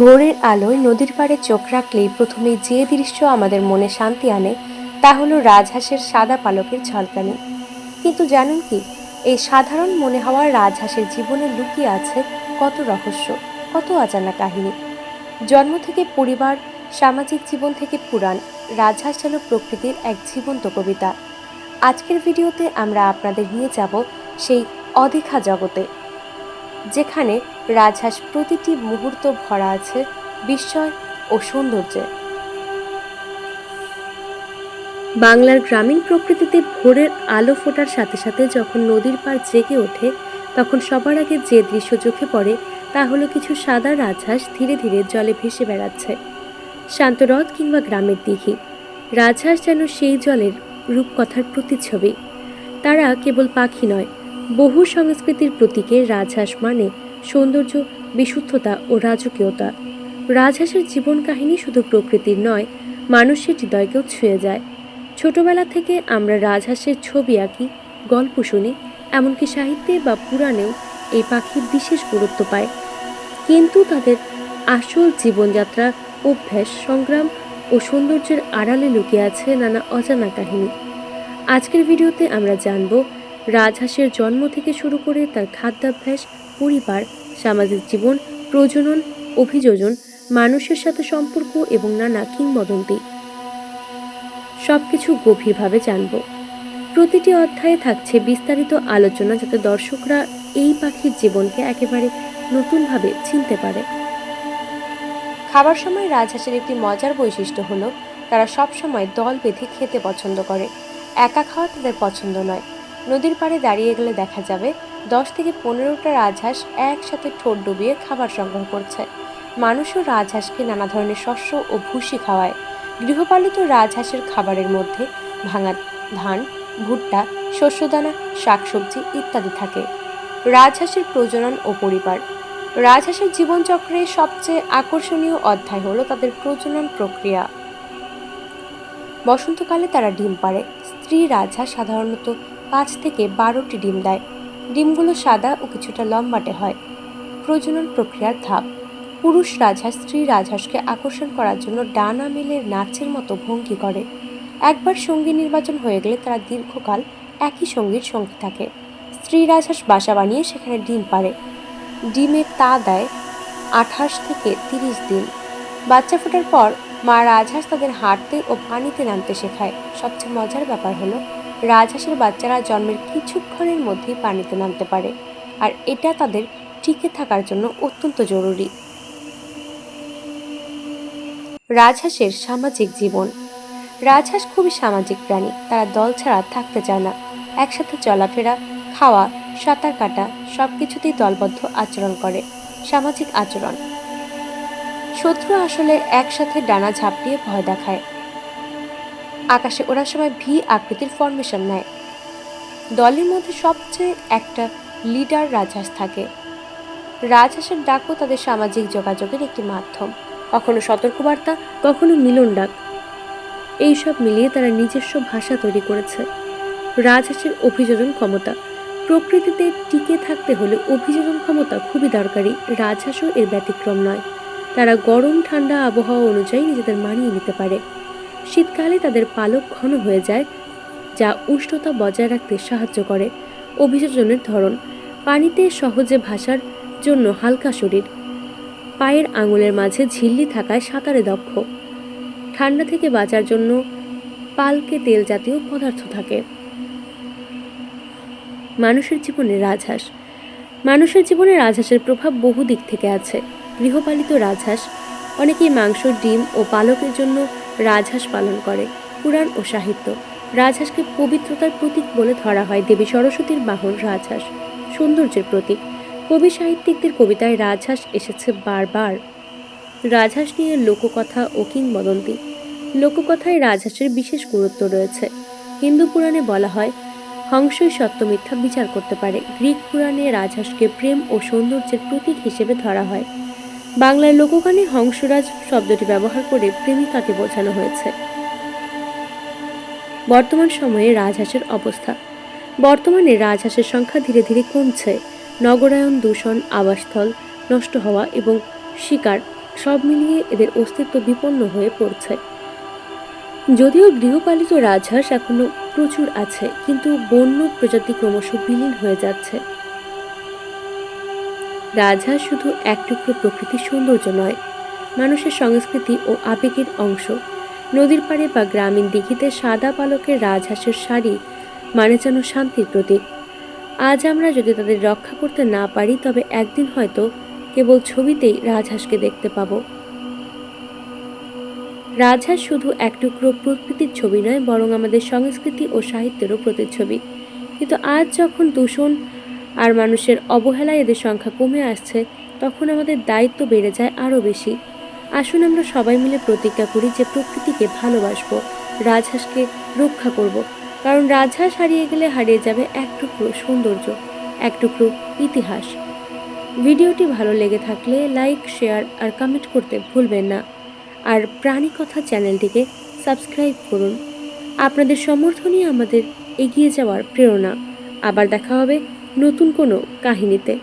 ভোরের আলোয় নদীর পাড়ে চোখ রাখলেই প্রথমে যে দৃশ্য আমাদের মনে শান্তি আনে, তা হলো রাজহাঁসের সাদা পালকের ঝলকানি কিন্তু জানেন কি, এই সাধারণ মনে হওয়া রাজহাঁসের জীবনে লুকিয়ে আছে কত রহস্য, কত অজানা কাহিনী। জন্ম থেকে পরিবার, সামাজিক জীবন থেকে পুরাণ, রাজহাঁস যেন প্রকৃতির এক জীবন্ত কবিতা। আজকের ভিডিওতে আমরা আপনাদের নিয়ে যাব সেই অদেখা জগতে, যেখানে রাজহাঁস প্রতিটি মুহূর্ত ভরা আছে বিস্ময় ও সৌন্দর্যে। বাংলার গ্রামীণ প্রকৃতিতে ভোরের আলো ফোটার সাথে সাথে যখন নদীর পাড় জেগে ওঠে, তখন সবার আগে যে দৃশ্য চোখে পড়ে, তা হলো কিছু সাদা রাজহাঁস ধীরে ধীরে জলে ভেসে বেড়াচ্ছে। শান্ত হ্রদ কিংবা গ্রামের দিঘি। রাজহাঁস যেন সেই জলের রূপকথার প্রতিচ্ছবি। তারা কেবল পাখি নয়, বহু সংস্কৃতির প্রতীকে রাজহাঁস মানে সৌন্দর্য, বিশুদ্ধতা ও রাজকীয়তা। রাজহাঁসের জীবন কাহিনী শুধু প্রকৃতির নয়, মানুষের হৃদয়কেও ছুঁয়ে যায়। ছোটবেলা থেকে আমরা রাজহাঁসের ছবি আঁকি, গল্প শুনি, এমনকি সাহিত্যে বা পুরাণেও এই পাখির বিশেষ গুরুত্ব পায়। কিন্তু তাদের আসল জীবনযাত্রা, অভ্যাস, সংগ্রাম ও সৌন্দর্যের আড়ালে লুকিয়ে আছে নানা অজানা কাহিনী। আজকের ভিডিওতে আমরা জানব, রাজহাঁসের জন্ম থেকে শুরু করে তার খাদ্যাভ্যাস, পরিবার সামাজিক জীবন, প্রজনন, অভিযোজন, মানুষের সাথে সম্পর্ক এবং নানা কিংবদন্তি। সবকিছু গভীরভাবে জানব। প্রতিটি অধ্যায়ে থাকছে বিস্তারিত আলোচনা যাতে দর্শকরা এই পাখির জীবনকে একেবারে নতুনভাবে চিনতে পারে। খাবার সময় রাজহাঁসের একটি মজার বৈশিষ্ট্য হলো, তারা সবসময় দল বেঁধে খেতে পছন্দ করে। একা খাওয়া তাদের পছন্দ নয়। নদীর পাড়ে দাঁড়িয়ে গেলে দেখা যাবে দশ থেকে পনেরোটা রাজহাঁস একসাথে ঠোঁট ডুবিয়ে খাবার সংগ্রহ করছে। মানুষও রাজহাঁসকে নানা ধরনের শস্য ও ভুসি খাওয়ায়। গৃহপালিত রাজহাঁসের খাবারের মধ্যে ভাঙা ধান, ভুট্টা, শস্যদানা, শাকসবজি ইত্যাদি থাকে। রাজহাঁসের প্রজনন ও পরিবার। রাজহাঁসের জীবনচক্রে সবচেয়ে আকর্ষণীয় অধ্যায় হলো তাদের প্রজনন প্রক্রিয়া। বসন্তকালে তারা ডিম পাড়ে। স্ত্রী রাজহাঁস সাধারণত পাঁচ থেকে বারোটি ডিম দেয়। ডিমগুলো সাদা ও কিছুটা লম্বাটে হয়। প্রজনন প্রক্রিয়ার ধাপ। পুরুষ রাজহাঁস স্ত্রী রাজহাঁসকে আকর্ষণ করার জন্য ডানা মেলের নাচের মতো ভঙ্গি করে। একবার সঙ্গী নির্বাচন হয়ে গেলে তারা দীর্ঘকাল একই সঙ্গীর সঙ্গী থাকে। স্ত্রী রাজহাঁস বাসা বানিয়ে সেখানে ডিম পাড়ে। ডিমে তা দেয় আঠাশ থেকে তিরিশ দিন। বাচ্চা ফোটার পর মা রাজহাঁস তাদের হাঁটতে ও পানিতে নামতে শেখায়। সবচেয়ে মজার ব্যাপার হলো রাজহাঁসের বাচ্চারা জন্মের কিছুক্ষণের মধ্যেই পানিতে নামতে পারে। আর এটা তাদের টিকে থাকার জন্য অত্যন্ত জরুরি। রাজহাঁসের সামাজিক জীবন। রাজহাঁস খুবই সামাজিক প্রাণী। তারা দল ছাড়া থাকতে চায় না। একসাথে চলাফেরা, খাওয়া, সাঁতার কাটা সব কিছুতেই দলবদ্ধ আচরণ করে। সামাজিক আচরণ। শত্রু আসলে একসাথে ডানা ঝাপটিয়ে ভয় দেখায়। আকাশে ওড়ার সময় ভি আকৃতির ফরমেশন নেয়। দলের মধ্যে সবচেয়ে একটা লিডার রাজহাঁস থাকে। রাজহাঁসের ডাকও তাদের সামাজিক যোগাযোগের একটি মাধ্যম। কখনো সতর্কবার্তা, কখনো মিলন ডাক। এইসব মিলিয়ে তারা নিজস্ব ভাষা তৈরি করেছে। রাজহাঁসের অভিযোজন ক্ষমতা। প্রকৃতিতে টিকে থাকতে হলে অভিযোজন ক্ষমতা খুবই দরকারি। রাজহাঁসও এর ব্যতিক্রম নয়। তারা গরম, ঠান্ডা আবহাওয়া অনুযায়ী নিজেদের মানিয়ে নিতে পারে। শীতকালে তাদের পালক ঘন হয়ে যায়, যা উষ্ণতা বজায় রাখতে সাহায্য করে। অভিযোজনের ধরন, পানিতে সহজে ভাসার জন্য হালকা শরীর। পায়ের আঙুলের মাঝে ঝিল্লি থাকায় সাঁতারে দক্ষ। ঠান্ডা থেকে বাঁচার জন্য পালকে তেল জাতীয় পদার্থ থাকে। মানুষের জীবনে রাজহাঁস। মানুষের জীবনে রাজহাঁসের প্রভাব বহু দিক থেকে আছে। গৃহপালিত রাজহাঁস, অনেকেই মাংস, ডিম ও পালকের জন্য রাজহাঁস পালন করে, পুরাণ ও সাহিত্য। রাজহাঁসকে পবিত্রতার প্রতীক বলে ধরা হয় দেবী সরস্বতীর বাহন রাজহাঁস। সৌন্দর্যের প্রতীক। কবি সাহিত্যিকদের কবিতায় রাজহাঁস এসেছে বারবার। রাজহাঁস নিয়ে লোককথা ও কিংবদন্তি। লোককথায় রাজহাঁসের বিশেষ গুরুত্ব রয়েছে। হিন্দু পুরাণে বলা হয়, হংসই সত্য মিথ্যা বিচার করতে পারে। গ্রিক পুরাণে রাজহাঁসকে প্রেম ও সৌন্দর্যের প্রতীক হিসেবে ধরা হয়। বাংলার লোকগানে হংসরাজ শব্দটি ব্যবহার করে প্রেমিকাকে বোঝানো হয়েছে। বর্তমান সময়ে রাজহাঁসের অবস্থা। বর্তমানে রাজহাঁসের সংখ্যা ধীরে ধীরে কমছে। নগরায়ন দূষণ, আবাসস্থল নষ্ট হওয়া এবং শিকার সব মিলিয়ে এদের অস্তিত্ব বিপন্ন হয়ে পড়ছে। যদিও গৃহপালিত রাজহাঁস এখনও প্রচুর আছে, কিন্তু বন্য প্রজাতি ক্রমশ বিলীন হয়ে যাচ্ছে। রাজহাঁস শুধু এক টুকরো প্রকৃতির সৌন্দর্য নয়, মানুষের সংস্কৃতি ও আবেগের অংশ। নদীর পাড়ে বা গ্রামীণ দিঘিতে সাদা পালকের রাজহাঁসের শাড়ি মানে যেন শান্তির প্রতীক। আজ আমরা যদি তাদের রক্ষা করতে না পারি, তবে একদিন হয়তো কেবল ছবিতেই রাজহাঁসকে দেখতে পাবো। রাজহাঁস শুধু এক টুকরো প্রকৃতির ছবি নয়, বরং আমাদের সংস্কৃতি ও সাহিত্যেরও প্রতিচ্ছবি। কিন্তু আজ যখন দূষণ আর মানুষের অবহেলায় এদের সংখ্যা কমে আসছে, তখন আমাদের দায়িত্ব বেড়ে যায় আরও বেশি। আসুন আমরা সবাই মিলে প্রতিজ্ঞা করি যে প্রকৃতিকে ভালোবাসবো, রাজহাঁসকে রক্ষা করব। কারণ রাজহাঁস হারিয়ে গেলে হারিয়ে যাবে এক টুকরো সৌন্দর্য, এক টুকরো ইতিহাস। ভিডিওটি ভালো লেগে থাকলে লাইক, শেয়ার আর কমেন্ট করতে ভুলবেন না। আর প্রাণী কথা চ্যানেলটিকে সাবস্ক্রাইব করুন। আপনাদের সমর্থনই আমাদের এগিয়ে যাওয়ার প্রেরণা। আবার দেখা হবে নতুন কোনো কাহিনীতে